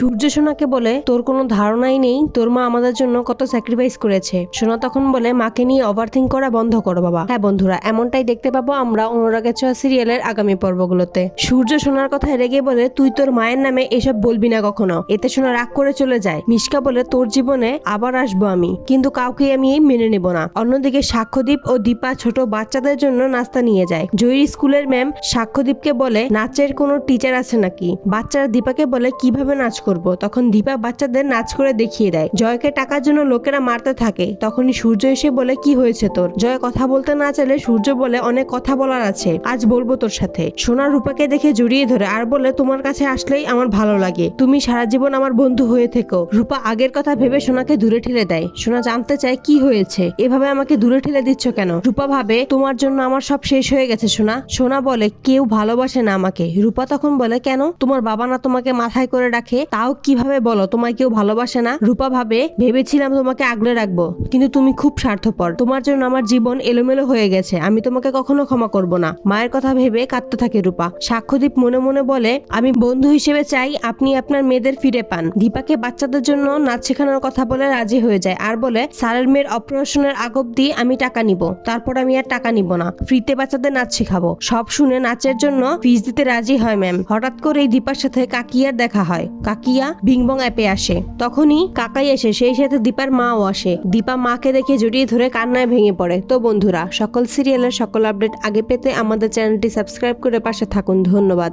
সূর্য সোনাকে বলে, তোর কোনো ধারণাই নেই, তোর মা আমাদের জন্য কত স্যাক্রিফাইস করেছে। সোনা তখন বলে, মাকে নিয়ে ওভারথিং করা বন্ধ করো বাবা। হ্যাঁ বন্ধুরা, এমনটাই দেখতে পাবো আমরা অনুরাগের ছোঁয়া সিরিয়ালের আগামী পর্বগুলোতে। সূর্য সোনার কথা রেগে বলে, তুই তোর মায়ের নামে এসব বলবি না কখনো। এতে সোনা রাগ করে চলে যায়। মিশকা বলে, তোর জীবনে আবার আসব আমি, কিন্তু কাউকে আমি এই মেনে নেব না। অন্যদিকে সাক্ষ্যদীপ ও দীপা ছোট বাচ্চাদের জন্য নাস্তা নিয়ে যায়। জয়ী স্কুলের ম্যাম সাক্ষ্যদীপকে বলে, নাচের কোনো টিচার আছে নাকি? বাচ্চারা দীপাকে বলে, কীভাবে নাচ করব। তখন দীপা বাচ্চাদের নাচ করে দেখিয়ে দেয়। জয়কে টাকার জন্য লোকেরা মারতে থাকে। তখনই সূর্য এসে বলে, কি হয়েছে তোর? জয় কথা বলতে না চাইলে সূর্য বলে, অনেক কথা বলার আছে। আজ বলব তোর সাথে। সোনা রূপাকে দেখে জড়িয়ে ধরে আর বলে, তোমার কাছে আসলেই আমার ভালো লাগে। তুমি সারা জীবন আমার বন্ধু হয়ে থেকো। রূপা আগের কথা ভেবে সোনাকে দূরে ঠেলে দেয়। সোনা জানতে চায়, কি হয়েছে? এভাবে আমাকে দূরে ঠেলে দিচ্ছ কেন? রূপা ভাবে, তোমার জন্য আমার সব শেষ হয়ে গেছে, সোনা। সোনা বলে, কেউ ভালোবাসে না আমাকে। রূপা তখন বলে, কেন? তোমার বাবা না তোমাকে মাথায় করে রাখে তাও কীভাবে বলো? তোমায় কেউ ভালোবাসে না? রূপা ভাবে, ভেবেছিলাম তোমাকে আগলে রাখব, কিন্তু তুমি খুব স্বার্থপর। তোমার জন্য আমার জীবন এলোমেলো হয়ে গেছে। আমি তোমাকে কখনো ক্ষমা করব না। মায়ের কথা ভেবে কাঁদতে থাকে রূপা। সাক্ষ্যদীপ মনে মনে বলে, আমি বন্ধু হিসেবে চাই আপনি আপনার মেয়েদের ফিরে পান। দীপাকে বাচ্চাদের জন্য নাচ শেখানোর কথা বলে রাজি হয়ে যায় আর বলে, স্যারের মেয়ের অপারেশনের আগ অব্দি আমি টাকা নিব। তারপর আমি আর টাকা নিব না। ফ্রিতে বাচ্চাদের নাচ শেখাবো। সব শুনে নাচের জন্য ফিস দিতে রাজি হয় ম্যাম। হঠাৎ করে এই দীপার সাথে কাকিয়ার দেখা হয়। কাকিয়া ভিংবং অ্যাপে আসে। তখনই কাকাই এসে সেই সাথে দীপার মাও আসে। দীপা মাকে দেখে জড়িয়ে ধরে কান্নায় ভেঙে পড়ে। তো বন্ধুরা, সকল সিরিয়ালের সকল আপডেট আগে পেতে আমাদের চ্যানেলটি সাবস্ক্রাইব করে পাশে থাকুন। ধন্যবাদ।